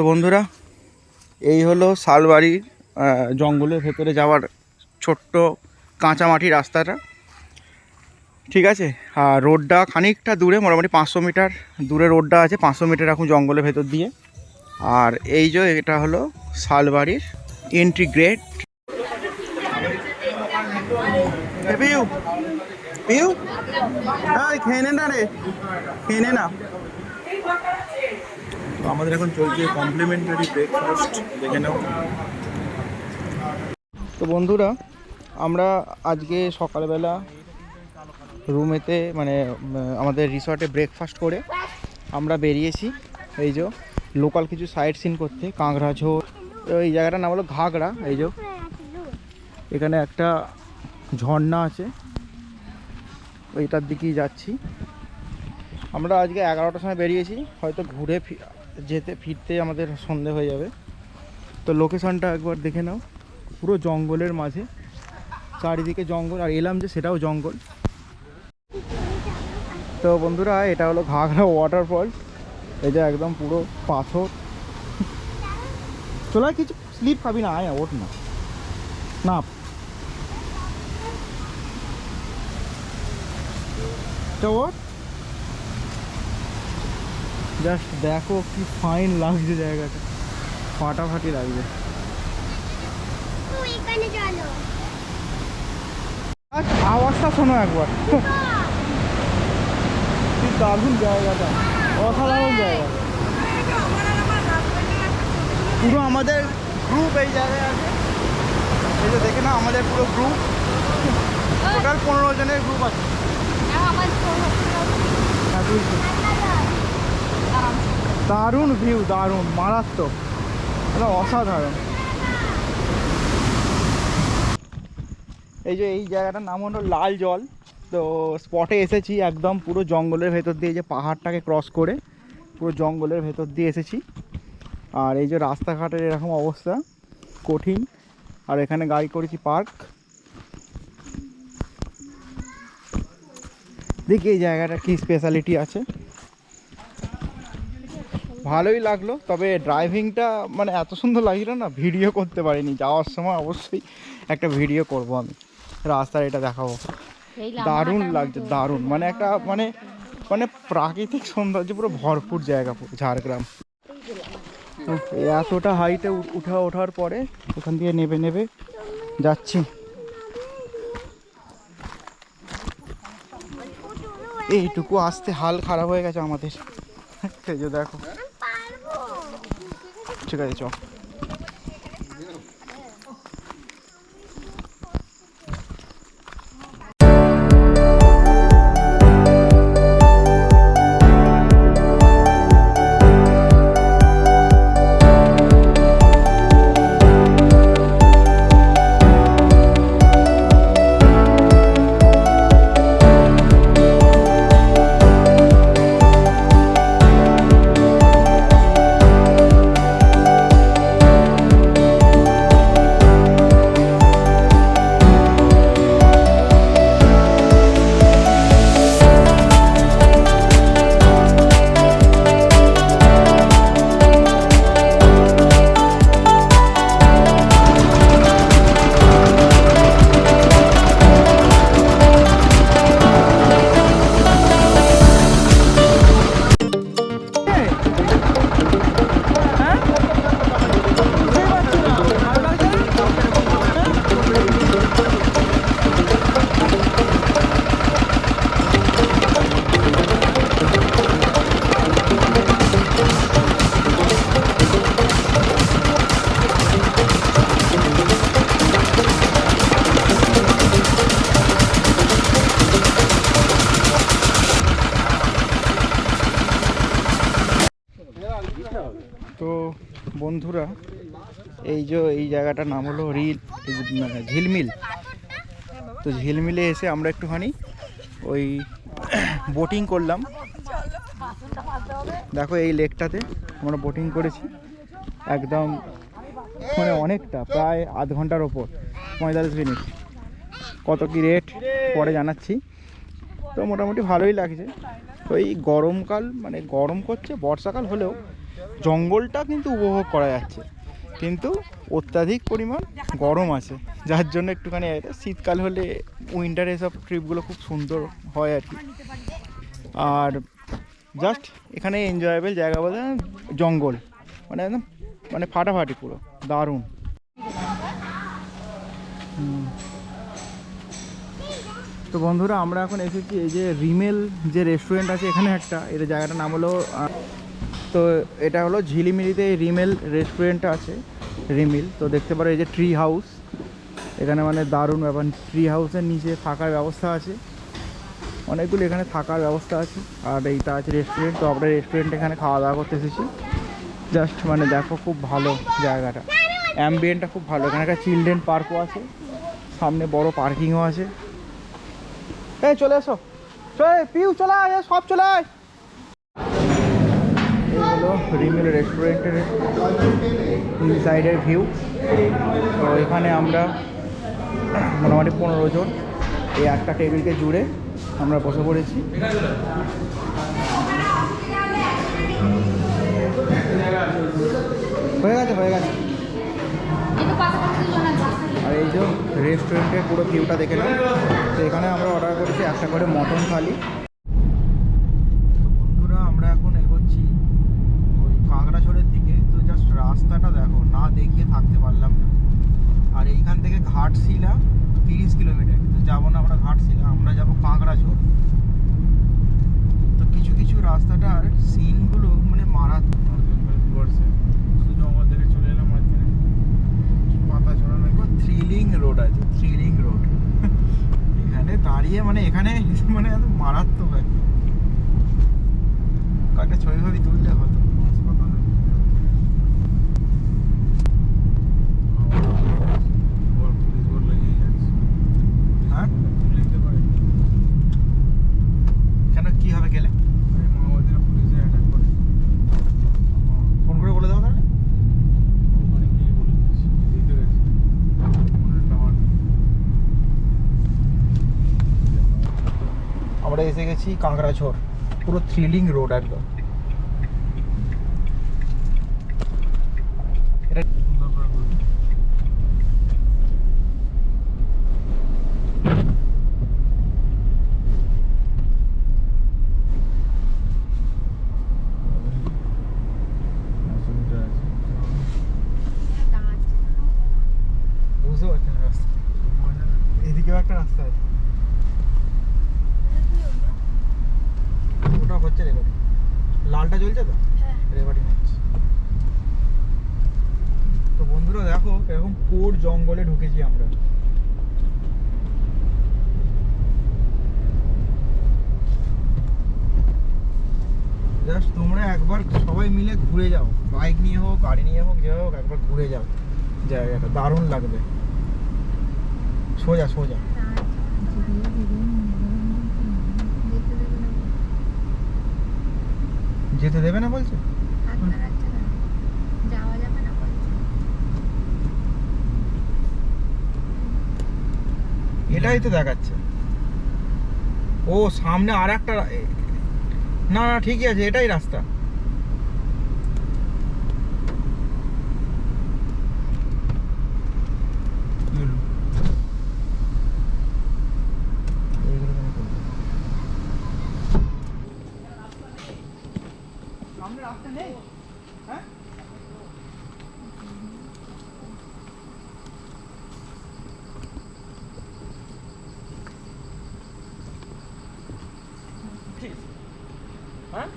তো বন্ধুরা, এই হলো শালবাড়ির জঙ্গলের ভেতরে যাওয়ার ছোট্ট কাঁচামাটি রাস্তাটা। ঠিক আছে? আর রোডটা খানিকটা দূরে, মোটামুটি পাঁচশো মিটার দূরে রোডটা আছে, পাঁচশো মিটার এখন জঙ্গলের ভেতর দিয়ে। আর এই যে এটা হলো শালবাড়ির পিউ পিউ। খেয়ে নে না রে, খেয়ে নে না। আমাদের এখন চলছে কমপ্লিমেন্টারি ব্রেকফাস্ট দেখে নাও। তো বন্ধুরা, আমরা আজকে সকালবেলা রুমেতে মানে আমাদের রিসর্টে ব্রেকফাস্ট করে আমরা বেরিয়েছি। এই যে লোকাল কিছু সাইট সিন করতে কাঁকড়া ঝোল এই জায়গাটার নাম হলো ঘাগড়া, এই যে। এখানে একটা ঝর্ণা আছে, ওইটার দিকেই যাচ্ছি। আমরা আজকে এগারোটার সময় বেরিয়েছি, হয়তো ঘুরে যেতে ফিরতে আমাদের সন্ধে হয়ে যাবে। তো লোকেশনটা একবার দেখে নাও। পুরো জঙ্গলের মাঝে। চারিদিকে জঙ্গল, আর এলাম যে সেটাও জঙ্গল। তো বন্ধুরা, এটা হলো ঘাগড়া ওয়াটারফল যে একদম পুরো পাথর। চলে কিছু স্লিপ খাবি না, আয়, ওঠ না। না ওঠ। জাস্ট দেখো কি ফাইন লাগছে জায়গাটা। ফাটাফাটি লাগছে। আওয়াজটা শোনো একবার। কি দারুণ জায়গাটা। অসাধারণ জায়গা। পুরো আমাদের গ্রুপ এই জায়গায় আছে। এই যে দেখে না আমাদের পুরো গ্রুপ টোটাল পনেরো জনের গ্রুপ আছে। হ্যাঁ। দারুণ ভিউ, দারুণ, মারাত্মক। এটা অসাধারণ। এই যে এই জায়গাটার নাম হলো লাল জল। তো স্পটে এসেছি একদম পুরো জঙ্গলের ভেতর দিয়ে যে পাহাড়টাকে ক্রস করে পুরো জঙ্গলের ভেতর দিয়ে এসেছি। আর এই যে রাস্তাঘাটের এরকম অবস্থা, কঠিন। আর এখানে গাড়ি করেছি পার্ক। দেখি এই জায়গাটা কি স্পেশালিটি আছে। ভালোই লাগল তবে ড্রাইভিংটা মানে এত সুন্দর লাগছিল না ভিডিও করতে পারিনি যাওয়ার সময় অবশ্যই একটা ভিডিও করব আমি। রাস্তার এটা দেখাবো। দারুণ লাগছে দারুণ। মানে একটা মানে মানে প্রাকৃতিক সৌন্দর্য পুরো ভরপুর জায়গা পুরো ঝাড়গ্রাম। এতটা হাইটে উঠা ওঠার পরে ওখান দিয়ে নেবে নেবে যাচ্ছি। এইটুকু আসতে হাল খারাপ হয়ে গেছে আমাদের। এই যে দেখো। ঠিক আছে চ তো এই যে এই জায়গাটার নাম হলো রিল ঝিলমিল। তো ঝিলমিলে এসে আমরা একটুখানি ওই বোটিং করলাম। দেখো এই লেকটাতে আমরা বোটিং করেছি। একদম মানে অনেকটা, প্রায় আধ ঘণ্টার ওপর। পঁয়তাল্লিশ মিনিট। কত কি রেট, পরে জানাচ্ছি। তো মোটামুটি ভালোই লাগছে। তো এই গরমকাল মানে গরম করছে, বর্ষাকাল হলেও জঙ্গলটা কিন্তু উপভোগ করা যাচ্ছে। কিন্তু অত্যাধিক পরিমাণ গরম আছে। যার জন্য একটুখানি শীতকাল হলে উইন্টারে এসব ট্রিপগুলো খুব সুন্দর হয় আর কি। আর জাস্ট এখানে এনজয়েবল জায়গা বলতে জঙ্গল। মানে একদম মানে ফাটাফাটি পুরো, দারুণ। তো বন্ধুরা, আমরা এখন এসেছি এই যে রিমেল যে রেস্টুরেন্ট আছে এখানে একটা এটা জায়গাটার নাম হলো তো এটা হলো ঝিলিমিলিতে রিমেল রেস্টুরেন্ট আছে, রিমিল। তো দেখতে পারো এই যে ট্রি হাউস এখানে মানে দারুণ ব্যাপার। ট্রি হাউসের নিচে থাকার ব্যবস্থা আছে। অনেকগুলো এখানে থাকার ব্যবস্থা আছে। আর এইটা আছে রেস্টুরেন্ট তো আমরা রেস্টুরেন্ট এখানে খাওয়া দাওয়া করতে এসেছি। জাস্ট মানে দেখো খুব ভালো জায়গাটা। অ্যাম্বিয়েন্টটা খুব ভালো। এখানে একটা চিলড্রেন পার্কও আছে। সামনে বড় পার্কিংও আছে। এই, চলে এসো। চলে পিউ, চলে আয়। সব চলে আয়। রিমিল রেস্টুরেন্টের সাইডের ভিউ তো এখানে আমরা মোটামুটি পনেরো জন এই একটা টেবিলকে জুড়ে আমরা বসে পড়েছি। হয়ে গেছে হয়ে গেছে। আর এই যে রেস্টুরেন্টের পুরো ভিউটা দেখে নাও। তো এখানে আমরা অর্ডার করেছি একটা করে মটন থালি বন্ধুরা আমরা এখন এগোচ্ছি ওই কাঁকড়াঝোড়ের দিকে তো জাস্ট রাস্তাটা দেখো না দেখিয়ে থাকতে পারলাম না আর এইখান থেকে ঘাটশিলা তিরিশ কিলোমিটার কিন্তু যাব না আমরা ঘাটশিলা আমরা যাব কাঁকড়াঝোড় তো কিছু কিছু রাস্তাটার সিনগুলো মানে মারাত্মক শুধু আমাদের চলে এলাম মাঝখানে পাতা ছড়ানো থ্রিলিং রোড আছে থ্রিলিং রোড এখানে দাঁড়িয়ে মানে এখানে মানে একদম মারাত্মক আর কি। কয়েকটা ছবি ছবি তুললে হতো হাসপাতালে আবার পুলিশ বোর্ড লাগিয়ে যাচ্ছে হ্যাঁ তুলে দিতে পারে কেন কি হবে গেলে আরে মাওবাদীরা পুলিশে অ্যাটাক করে ফোন করে বলে দাও তাহলে ওখানে গিয়ে বলে দিচ্ছি দিতে গেছে ফোনের টাওয়ার আমরা এসে পুরো থ্রিলিং রোড একদম এদিকেও একটা রাস্তা আছে ওটা হচ্ছে রেকর্ডিং। লালটা জ্বলছে তো? রেকর্ডিং হচ্ছে। তো বন্ধুরা দেখো এরকম কোর জঙ্গলে ঢুকেছি আমরা। জাস্ট তোমরা একবার সবাই মিলে ঘুরে যাও। বাইক নিয়ে হোক গাড়ি নিয়ে হোক যে হোক একবার ঘুরে যাও। জায়গাটা দারুণ লাগবে। সোজা সোজা। যেতে দেবে না বলছে? এটাই তো দেখাচ্ছে। ও সামনে আর একটা না না ঠিকই আছে এটাই রাস্তা কি হলো? এইগুলো কেন করবে? সামনে রাস্তা নেই হ্যাঁ হ্যাঁ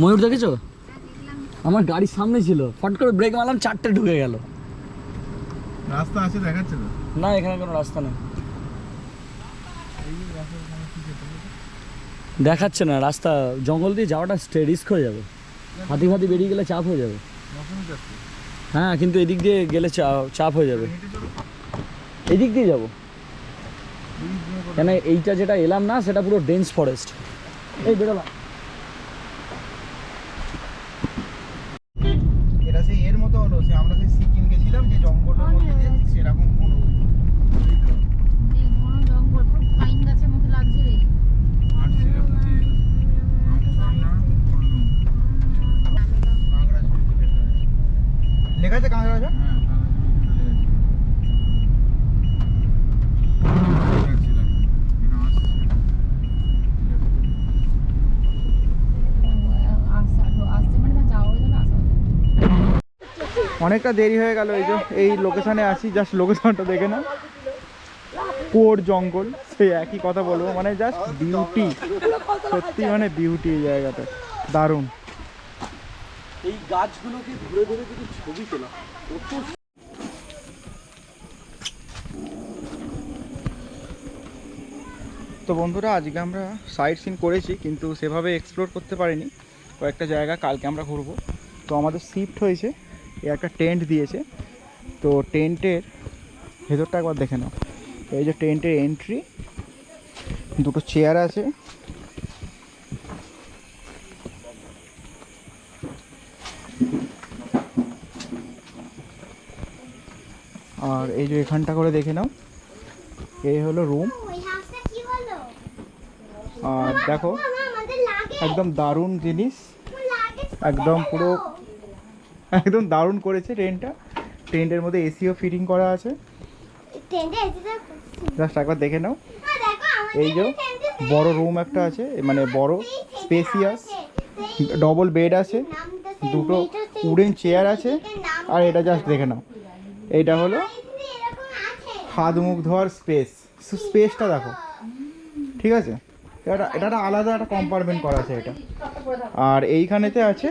ময়ূর দেখেছ? হ্যাঁ আমার গাড়ির সামনে ছিল। ফট করে ব্রেক মারলাম চারটে ঢুকে গেল। রাস্তা আছে দেখাচ্ছে না এখানে কোনো রাস্তা নেই? দেখাচ্ছে না রাস্তা জঙ্গল দিয়ে যাওয়াটা রিস্ক হয়ে যাবে। হাতি ফাতি বেরিয়ে গেলে চাপ হয়ে যাবে। হ্যাঁ কিন্তু এদিক দিয়ে গেলে চাপ হয়ে যাবে। এদিক দিয়ে যাব। কেন এইটা যেটা এলাম না সেটা পুরো ডেন্স ফরেস্ট এই বেরোলাম এটা সেই এর মতো হলো সে আমরা সেই সিকিম গেছিলাম যে জঙ্গলের মধ্যে দিয়ে সেরকম কোনো এই ঘন জঙ্গল পুরো পাইন গাছের মতো লাগছে রে হাঁটছি অনেকটা দেরি হয়ে গেল এই যে এই লোকেশনে আছি জাস্ট লোকেশনটা দেখে না কোর জঙ্গল সেই একই কথা বলব মানে জাস্ট বিউটি সত্যি মানে বিউটি এই জায়গাটা। দারুণ। এই গাছগুলোকে ঘুরে ঘুরে যদি ছবি তোলা তো বন্ধুরা আজকে আমরা সাইট সিন করেছি কিন্তু সেভাবে এক্সপ্লোর করতে পারিনি। কয়েকটা জায়গা কালকে আমরা ঘুরবো। তো আমাদের শিফট হয়েছে। একটা টেন্ট দিয়েছে। তো টেন্টের ভেতরটা একবার দেখে নাও। এই যে টেন্টের এন্ট্রি দুটো চেয়ার আছে। আর এই যে এখানটা করে দেখে নাও। এই হলো রুম আর দেখো একদম দারুণ জিনিস। একদম পুরো একদম দারুণ করেছে ট্রেনটা ট্রেনের মধ্যে এসিও ফিটিং করা আছে। জাস্ট একবার দেখে নাও। দেখো আমাদের এই যে বড় রুম একটা আছে মানে বড় স্পেসিয়াস ডবল বেড আছে দুটো উডেন চেয়ার আছে। আর এটা জাস্ট দেখে নাও। এটা হলো হাত মুখ ধোয়ার স্পেস স্পেসটা দেখো। ঠিক আছে? এটা এটা একটা আলাদা একটা কম্পার্টমেন্ট করা আছে এটা। আর এইখানেতে আছে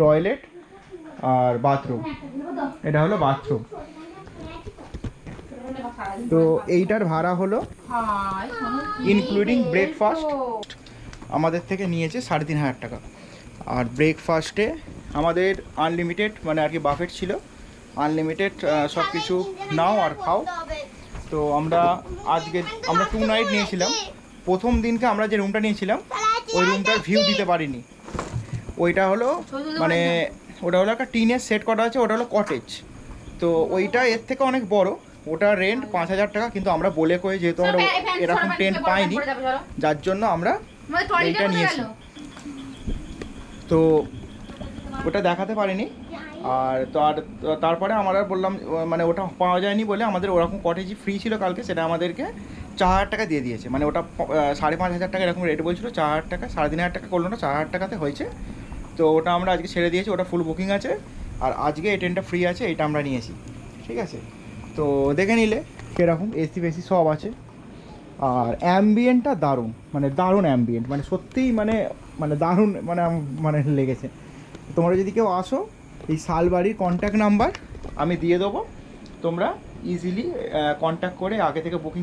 টয়লেট আর বাথরুম এটা হলো বাথরুম তো এইটার ভাড়া হলো ইনক্লুডিং ব্রেকফাস্ট আমাদের থেকে নিয়েছে সাড়ে তিন হাজার টাকা। আর ব্রেকফাস্টে আমাদের আনলিমিটেড মানে আর কি বাফেট ছিল। আনলিমিটেড সব কিছু নাও আর খাও। তো আমরা আজকে, আমরা টু নাইট নিয়েছিলাম। প্রথম দিনকে আমরা যে রুমটা নিয়েছিলাম, ওই রুমটার ভিউ দিতে পারিনি। ওইটা হলো মানে ওটা হলো একটা টিনের সেট করা আছে ওটা হলো কটেজ তো ওইটা এর থেকে অনেক বড়। ওটা রেন্ট পাঁচ হাজার টাকা কিন্তু আমরা বলে কয়ে যেহেতু আমরা এরকম টেন্ট পাইনি যার জন্য আমরা এইটা নিয়েছি। তো ওটা দেখাতে পারিনি। আর তার তারপরে আমরা বললাম মানে ওটা পাওয়া যায়নি বলে আমাদের ওরকম কটেজই ফ্রি ছিল কালকে সেটা আমাদেরকে চার হাজার টাকা দিয়ে দিয়েছে। মানে ওটা সাড়ে পাঁচ হাজার টাকা এরকম রেট বলছিল চার হাজার টাকা সাড়ে তিন হাজার টাকা করল না চার হাজার টাকাতে হয়েছে। তো ওটা আমরা আজকে ছেড়ে দিয়েছি, ওটা ফুল বুকিং আছে। আর আজকে এই ট্রেনটা ফ্রি আছে, এটা আমরা নিয়েছি। ঠিক আছে? তো দেখে নিলে কীরকম এসি ফেসি সব আছে। আর অ্যাম্বিয়েন্টটা দারুণ মানে দারুণ অ্যাম্বিয়েন্ট মানে সত্যিই মানে মানে দারুণ মানে মানে লেগেছে। তোমরা যদি কেউ আসো, এই শালবাড়ির কন্ট্যাক্ট নাম্বার আমি দিয়ে দেবো। তোমরা ইজিলি কন্ট্যাক্ট করে আগে থেকে বুকিং